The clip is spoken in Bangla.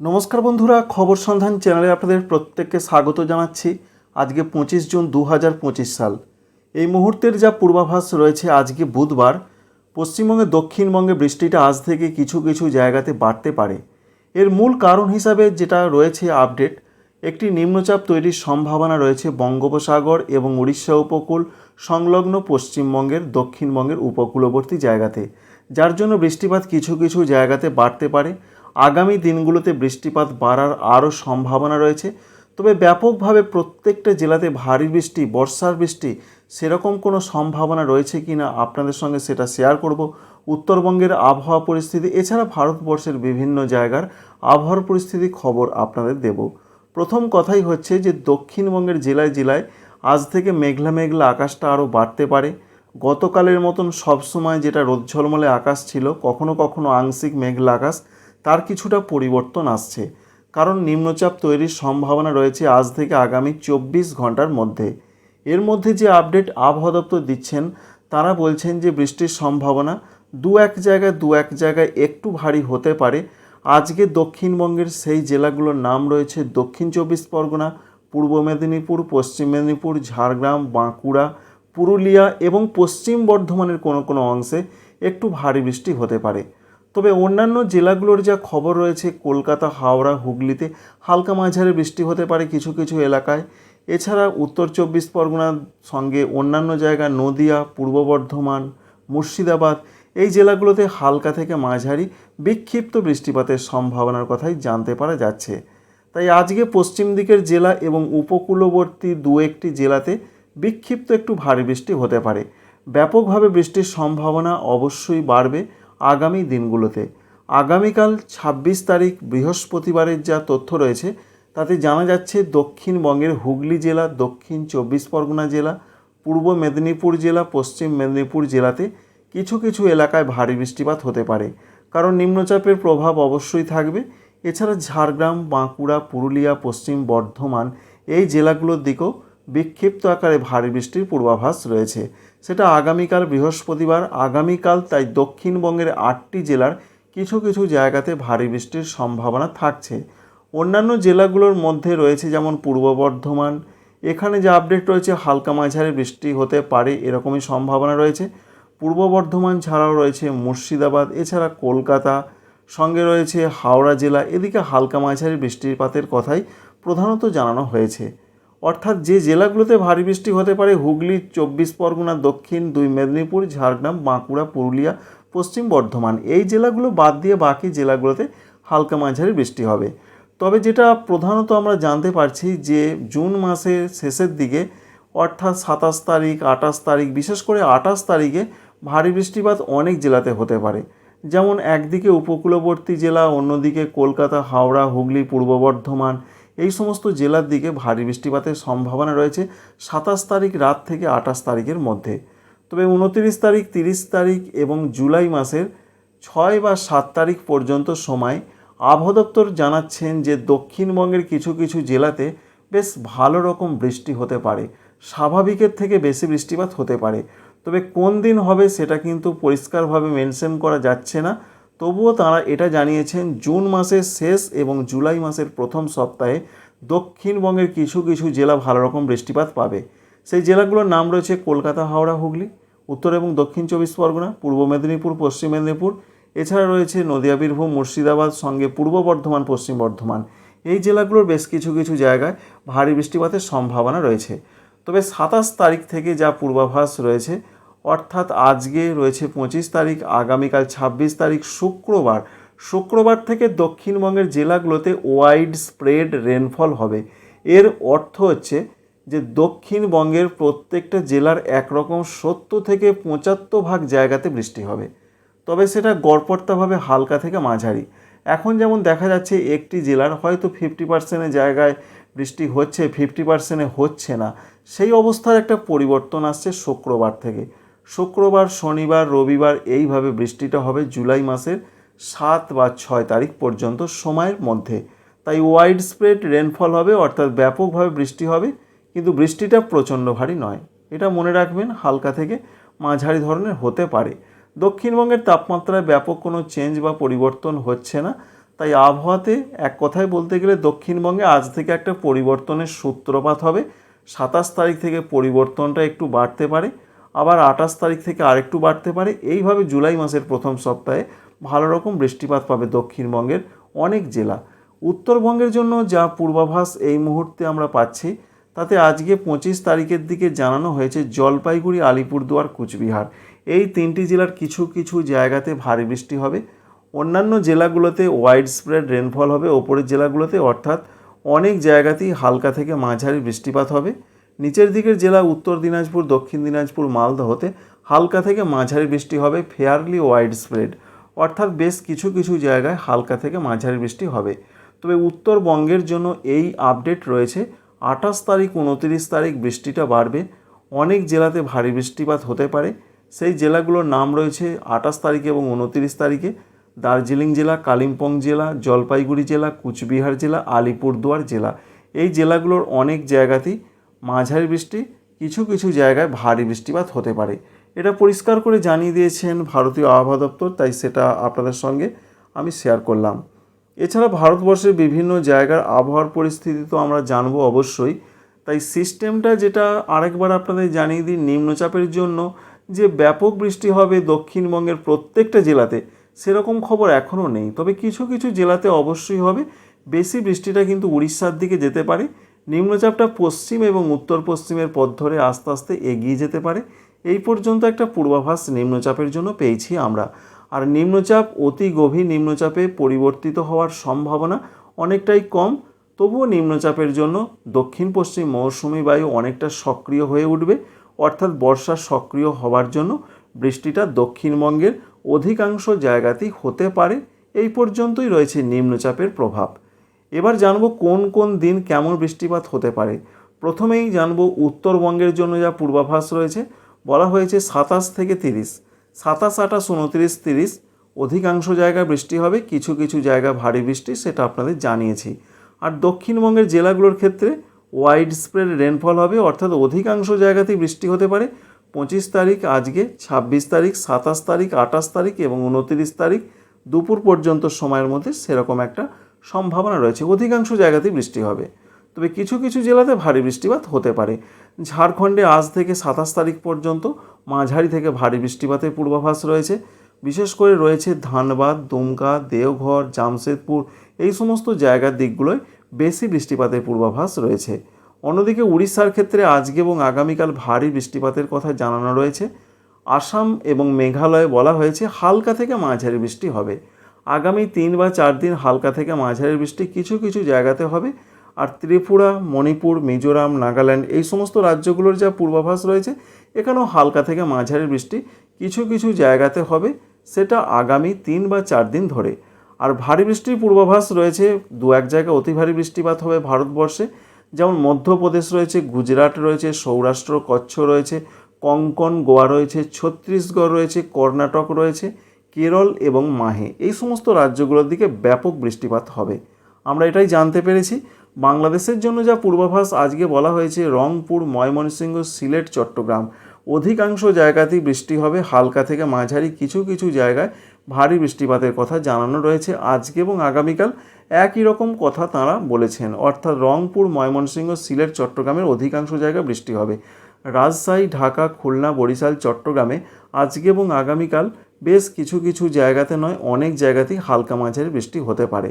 নমস্কার বন্ধুরা, খবর সন্ধান চ্যানেলে আপনাদের প্রত্যেককে স্বাগত জানাচ্ছি। আজকে পঁচিশ জুন দু হাজার পঁচিশ সাল। এই মুহূর্তের যা পূর্বাভাস রয়েছে আজকে বুধবার পশ্চিমবঙ্গে দক্ষিণবঙ্গে বৃষ্টিটা আজ থেকে কিছু কিছু জায়গাতে বাড়তে পারে। এর মূল কারণ হিসাবে যেটা রয়েছে আপডেট, একটি নিম্নচাপ তৈরির সম্ভাবনা রয়েছে বঙ্গোপসাগর এবং উড়িষ্যা উপকূল সংলগ্ন পশ্চিমবঙ্গের দক্ষিণবঙ্গের উপকূলবর্তী জায়গাতে, যার জন্য বৃষ্টিপাত কিছু কিছু জায়গাতে বাড়তে পারে। আগামী দিনগুলোতে বৃষ্টিপাত বাড়ার আরও সম্ভাবনা রয়েছে। তবে ব্যাপকভাবে প্রত্যেকটা জেলাতে ভারী বৃষ্টি, বর্ষার বৃষ্টি সেরকম কোনো সম্ভাবনা রয়েছে কি না আপনাদের সঙ্গে সেটা শেয়ার করব। উত্তরবঙ্গের আবহাওয়া পরিস্থিতি, এছাড়া ভারতবর্ষের বিভিন্ন জায়গার আবহাওয়ার পরিস্থিতি খবর আপনাদের দেব। প্রথম কথাই হচ্ছে যে দক্ষিণবঙ্গের জেলায় জেলায় আজ থেকে মেঘলা মেঘলা আকাশটা আরও বাড়তে পারে। গতকালের মতন সবসময় যেটা রোদ ঝলমলে আকাশ ছিল, কখনো কখনো আংশিক মেঘলা আকাশ। তার কিছুটা পরিবর্তন আসছে। কারণ নিম্নচাপ তৈরির সম্ভাবনা রয়েছে আজ থেকে আগামী চব্বিশ ঘণ্টার মধ্যে। এর মধ্যে যে আপডেট আবহাওয়া দপ্তর দিচ্ছেন, তারা বলছেন যে বৃষ্টির সম্ভাবনা দু এক জায়গায় দু এক জায়গায় একটু ভারী হতে পারে। আজকে দক্ষিণবঙ্গের সেই জেলাগুলোর নাম রয়েছে দক্ষিণ চব্বিশ পরগনা, পূর্ব মেদিনীপুর, পশ্চিম মেদিনীপুর, ঝাড়গ্রাম, বাঁকুড়া, পুরুলিয়া এবং পশ্চিম বর্ধমানের কোনো কোনো অংশে একটু ভারী বৃষ্টি হতে পারে। তবে অন্যান্য জেলাগুলোর যা খবর রয়েছে, কলকাতা, হাওড়া, হুগলিতে হালকা মাঝারি বৃষ্টি হতে পারে কিছু কিছু এলাকায়। এছাড়া উত্তর চব্বিশ পরগনার সঙ্গে অন্যান্য জায়গা নদিয়া, পূর্ব বর্ধমান, মুর্শিদাবাদ, এই জেলাগুলোতে হালকা থেকে মাঝারি বিক্ষিপ্ত বৃষ্টিপাতের সম্ভাবনার কথাই জানতে পারা যাচ্ছে। তাই আজকে পশ্চিম দিকের জেলা এবং উপকূলবর্তী দু একটি জেলাতে বিক্ষিপ্ত একটু ভারী বৃষ্টি হতে পারে। ব্যাপকভাবে বৃষ্টির সম্ভাবনা অবশ্যই বাড়বে। আগামী দিনগুলোতে। আগামীকাল ছাব্বিশ তারিখ বৃহস্পতিবারের যা তথ্য রয়েছে, তাতে জানা যাচ্ছে দক্ষিণবঙ্গের হুগলি জেলা, দক্ষিণ চব্বিশ পরগনা জেলা, পূর্ব মেদিনীপুর জেলা, পশ্চিম মেদিনীপুর জেলাতে কিছু কিছু এলাকায় ভারী বৃষ্টিপাত হতে পারে। কারণ নিম্নচাপের প্রভাব অবশ্যই থাকবে। এছাড়া ঝাড়গ্রাম, বাঁকুড়া, পুরুলিয়া, পশ্চিম বর্ধমান এই জেলাগুলোর দিকেও বিক্ষিপ্ত আকারে ভারী বৃষ্টির পূর্বাভাস রয়েছে। সেটা আগামীকাল বৃহস্পতিবার, আগামীকাল তাই দক্ষিণবঙ্গের আটটি জেলার কিছু কিছু জায়গাতে ভারী বৃষ্টির সম্ভাবনা থাকছে। অন্যান্য জেলাগুলোর মধ্যে রয়েছে যেমন পূর্ব বর্ধমান, এখানে যে আপডেট রয়েছে হালকা মাঝারি বৃষ্টি হতে পারে এরকমই সম্ভাবনা রয়েছে। পূর্ব বর্ধমান ছাড়াও রয়েছে মুর্শিদাবাদ, এছাড়া কলকাতা, সঙ্গে রয়েছে হাওড়া জেলা, এদিকে হালকা মাঝারি বৃষ্টিপাতের কথাই প্রধানত জানানো হয়েছে। অর্থাৎ যে জেলাগুলোতে ভারী বৃষ্টি হতে পারে, হুগলি, চব্বিশ পরগনা, দক্ষিণ দুই মেদিনীপুর, ঝাড়গ্রাম, বাঁকুড়া, পুরুলিয়া, পশ্চিম বর্ধমান, এই জেলাগুলো বাদ দিয়ে বাকি জেলাগুলোতে হালকা মাঝারি বৃষ্টি হবে। তবে যেটা প্রধানত আমরা জানতে পারছি যে জুন মাসের শেষের দিকে, অর্থাৎ সাতাশ তারিখ, আঠাশ তারিখ, বিশেষ করে আঠাশ তারিখে ভারী বৃষ্টিপাত অনেক জেলাতে হতে পারে। যেমন একদিকে উপকূলবর্তী জেলা, অন্যদিকে কলকাতা, হাওড়া, হুগলি, পূর্ব বর্ধমান এই সমস্ত জেলার দিকে ভারী বৃষ্টিপাতের সম্ভাবনা রয়েছে সাতাশ তারিখ রাত থেকে আঠাশ তারিখের মধ্যে। তবে উনতিরিশ তারিখ, তিরিশ তারিখ এবং জুলাই মাসের ছয় বা সাত তারিখ পর্যন্ত সময় আবহাওয়া দপ্তর জানাচ্ছেন যে দক্ষিণবঙ্গের কিছু কিছু জেলাতে বেশ ভালো রকম বৃষ্টি হতে পারে। স্বাভাবিকের থেকে বেশি বৃষ্টিপাত হতে পারে। তবে কোন দিন হবে সেটা কিন্তু পরিষ্কারভাবে মেনশন করা যাচ্ছে না। তবুও তারা এটা জানিয়েছেন, জুন মাসের শেষ এবং জুলাই মাসের প্রথম সপ্তাহে দক্ষিণবঙ্গের কিছু কিছু জেলা ভালো রকম বৃষ্টিপাত পাবে। সেই জেলাগুলোর নাম রয়েছে কলকাতা, হাওড়া, হুগলি, উত্তর এবং দক্ষিণ চব্বিশ পরগনা, পূর্ব মেদিনীপুর, পশ্চিম মেদিনীপুর, এছাড়া রয়েছে নদিয়া, বীরভূম, মুর্শিদাবাদ, সঙ্গে পূর্ব বর্ধমান, পশ্চিম বর্ধমান। এই জেলাগুলোর বেশ কিছু কিছু জায়গায় ভারী বৃষ্টিপাতের সম্ভাবনা রয়েছে। তবে সাতাশ তারিখ থেকে যা পূর্বাভাস রয়েছে অর্থাৎ আজকে রয়েছে পঁচিশ তারিখ, আগামীকাল ছাব্বিশ তারিখ, শুক্রবার। শুক্রবার থেকে দক্ষিণবঙ্গের জেলাগুলোতে ওয়াইড স্প্রেড রেনফল হবে। এর অর্থ হচ্ছে যে দক্ষিণবঙ্গের প্রত্যেকটা জেলার একরকম সত্তর থেকে পঁচাত্তর ভাগ জায়গাতে বৃষ্টি হবে। তবে সেটা গড়পড়তাভাবে হালকা থেকে মাঝারি। এখন যেমন দেখা যাচ্ছে, একটি জেলার হয়তো ফিফটি পার্সেন্টের জায়গায় বৃষ্টি হচ্ছে ফিফটি পার্সেন্টে হচ্ছে না। সেই অবস্থার একটা পরিবর্তন আসছে শুক্রবার থেকে। শুক্রবার, শনিবার, রবিবার এইভাবে বৃষ্টিটা হবে জুলাই মাসের সাত বা ছয় তারিখ পর্যন্ত সময়ের মধ্যে। তাই ওয়াইড স্প্রেড রেনফল হবে, অর্থাৎ ব্যাপকভাবে বৃষ্টি হবে, কিন্তু বৃষ্টিটা প্রচণ্ড ভারী নয়। এটা মনে রাখবেন, হালকা থেকে মাঝারি ধরনের হতে পারে। দক্ষিণবঙ্গের তাপমাত্রায় ব্যাপক কোনো চেঞ্জ বা পরিবর্তন হচ্ছে না। তাই আবহাওয়াতে এক কথায় বলতে গেলে দক্ষিণবঙ্গে আজ থেকে একটা পরিবর্তনের সূত্রপাত হবে। সাতাশ তারিখ থেকে পরিবর্তনটা একটু বাড়তে পারে। আবার আঠাশ তারিখ থেকে আরেকটু বাড়তে পারে। এইভাবে জুলাই মাসের প্রথম সপ্তাহে ভালো রকম বৃষ্টিপাত পাবে দক্ষিণবঙ্গের অনেক জেলা। উত্তরবঙ্গের জন্য যা পূর্বাভাস এই মুহূর্তে আমরা পাচ্ছি, তাতে আজকে পঁচিশ তারিখের দিকে জানানো হয়েছে জলপাইগুড়ি, আলিপুরদুয়ার, কুচবিহার। এই তিনটি জেলার কিছু কিছু জায়গাতে ভারী বৃষ্টি হবে। অন্যান্য জেলাগুলোতে ওয়াইড স্প্রেড রেনফল হবে। ওপরের জেলাগুলোতে অর্থাৎ অনেক জায়গাতেই হালকা থেকে মাঝারি বৃষ্টিপাত হবে। নিচের দিকের জেলা উত্তর দিনাজপুর, দক্ষিণ দিনাজপুর মালদহতে হালকা থেকে মাঝারি বৃষ্টি হবে ফেয়ারলি ওয়াইড স্প্রেড অর্থাৎ বেশ কিছু কিছু জায়গায় হালকা থেকে মাঝারি বৃষ্টি হবে। তবে উত্তরবঙ্গের জন্য এই আপডেট রয়েছে, আঠাশ তারিখ উনতিরিশ তারিখ বৃষ্টিটা বাড়বে। অনেক জেলাতে ভারী বৃষ্টিপাত হতে পারে। সেই জেলাগুলোর নাম রয়েছে আঠাশ তারিখে এবং উনতিরিশ তারিখে। দার্জিলিং জেলা, কালিম্পং জেলা, জলপাইগুড়ি জেলা, কুচবিহার জেলা, আলিপুরদুয়ার জেলা। এই জেলাগুলোর অনেক জায়গাতেই মাঝারি বৃষ্টি, কিছু কিছু জায়গায় ভারী বৃষ্টিপাত হতে পারে। এটা পরিষ্কার করে জানিয়ে দিয়েছেন ভারতীয় আবহাওয়া দপ্তর, তাই সেটা আপনাদের সঙ্গে আমি শেয়ার করলাম। এছাড়া ভারতবর্ষের বিভিন্ন জায়গার আবহাওয়ার পরিস্থিতি তো আমরা জানব অবশ্যই, তাই সিস্টেমটা যেটা আরেকবার আপনাদের জানিয়ে দিই নিম্নচাপের জন্য, যে ব্যাপক বৃষ্টি হবে দক্ষিণবঙ্গের প্রত্যেকটা জেলাতে, সেরকম খবর এখনও নেই। তবে কিছু কিছু জেলাতে অবশ্যই হবে, বেশি বৃষ্টিটা কিন্তু উড়িষ্যার দিকে যেতে পারে নিম্নচাপটা পশ্চিম এবং উত্তর পশ্চিমের পথ ধরে আস্তে আস্তে এগিয়ে যেতে পারে। এই পর্যন্ত একটা পূর্বাভাস নিম্নচাপের জন্য পেয়েছি আমরা। আর নিম্নচাপ অতি গভীর নিম্নচাপে পরিবর্তিত হওয়ার সম্ভাবনা অনেকটাই কম, তবুও নিম্নচাপের জন্য দক্ষিণ পশ্চিম মৌসুমি বায়ু অনেকটা সক্রিয় হয়ে উঠবে। অর্থাৎ বর্ষা সক্রিয় হওয়ার জন্য বৃষ্টিটা দক্ষিণবঙ্গের অধিকাংশ জায়গাতেই হতে পারে। এই পর্যন্তই রয়েছে নিম্নচাপের প্রভাব। এবার জানব কোন কোন দিন কেমন বৃষ্টিপাত হতে পারে। প্রথমেই জানব উত্তরবঙ্গের জন্য যা পূর্বাভাস রয়েছে, বলা হয়েছে সাতাশ থেকে তিরিশ। সাতাশ, আঠাশ, উনত্রিশ, তিরিশ, অধিকাংশ জায়গায় বৃষ্টি হবে, কিছু কিছু জায়গা ভারী বৃষ্টি, সেটা আপনাদের জানিয়েছি। আর দক্ষিণবঙ্গের জেলাগুলোর ক্ষেত্রে ওয়াইড স্প্রেড রেনফল হবে, অর্থাৎ অধিকাংশ জায়গাতেই বৃষ্টি হতে পারে। পঁচিশ তারিখ, আজকে ছাব্বিশ তারিখ, সাতাশ তারিখ, আঠাশ তারিখ এবং উনত্রিশ তারিখ, দুপুর পর্যন্ত সময়ের মধ্যে সেরকম একটা সম্ভাবনা রয়েছে। অধিকাংশ জায়গাতেই বৃষ্টি হবে। তবে কিছু কিছু জেলাতে ভারী বৃষ্টিপাত হতে পারে। ঝাড়খণ্ডে আজ থেকে সাতাশ তারিখ পর্যন্ত মাঝারি থেকে ভারী বৃষ্টিপাতের পূর্বাভাস রয়েছে। বিশেষ করে রয়েছে ধানবাদ, দুমকা, দেওঘর, জামশেদপুর এই সমস্ত জায়গার দিকগুলোয় বেশি বৃষ্টিপাতের পূর্বাভাস রয়েছে। অন্যদিকে উড়িষ্যার ক্ষেত্রে আজকে এবং আগামীকাল ভারী বৃষ্টিপাতের কথা জানানো রয়েছে। আসাম এবং মেঘালয়ে বলা হয়েছে হালকা থেকে মাঝারি বৃষ্টি হবে। আগামী তিন বা চার দিন হালকা থেকে মাঝারি বৃষ্টি কিছু কিছু জায়গাতে হবে। আর ত্রিপুরা, মণিপুর, মিজোরাম, নাগাল্যান্ড এই সমস্ত রাজ্যগুলোর যা পূর্বাভাস রয়েছে, এখানেও হালকা থেকে মাঝারি বৃষ্টি কিছু কিছু জায়গাতে হবে, সেটা আগামী তিন বা চার দিন ধরে। আর ভারী বৃষ্টির পূর্বাভাস রয়েছে, দু এক জায়গায় অতি ভারী বৃষ্টিপাত হবে ভারতবর্ষে। যেমন মধ্যপ্রদেশ রয়েছে, গুজরাট রয়েছে, সৌরাষ্ট্র, কচ্ছ রয়েছে, কঙ্কন, গোয়া রয়েছে, ছত্তিশগড় রয়েছে, কর্ণাটক রয়েছে। কেরল এবং মাহে। এই সমস্ত রাজ্যগুলোর দিকে ব্যাপক বৃষ্টিপাত হবে। আমরা এটাই জানতে পেরেছি। বাংলাদেশের জন্য যা পূর্বাভাস আজকে বলা হয়েছে, রংপুর, ময়মনসিংহ, সিলেট, চট্টগ্রাম। অধিকাংশ জায়গাতেই বৃষ্টি হবে। হালকা থেকে মাঝারি কিছু কিছু জায়গায় ভারী বৃষ্টিপাতের কথা জানানো রয়েছে আজকে এবং আগামীকাল। একই রকম কথা তাঁরা বলেছেন। অর্থাৎ রংপুর, ময়মনসিংহ, সিলেট, চট্টগ্রামের অধিকাংশ জায়গায় বৃষ্টি হবে। রাজশাহী, ঢাকা, খুলনা, বরিশাল, চট্টগ্রামে আজকে এবং আগামীকাল বেশ কিছু কিছু জায়গাতে নয় অনেক জায়গাতেই হালকা মাঝারি বৃষ্টি হতে পারে।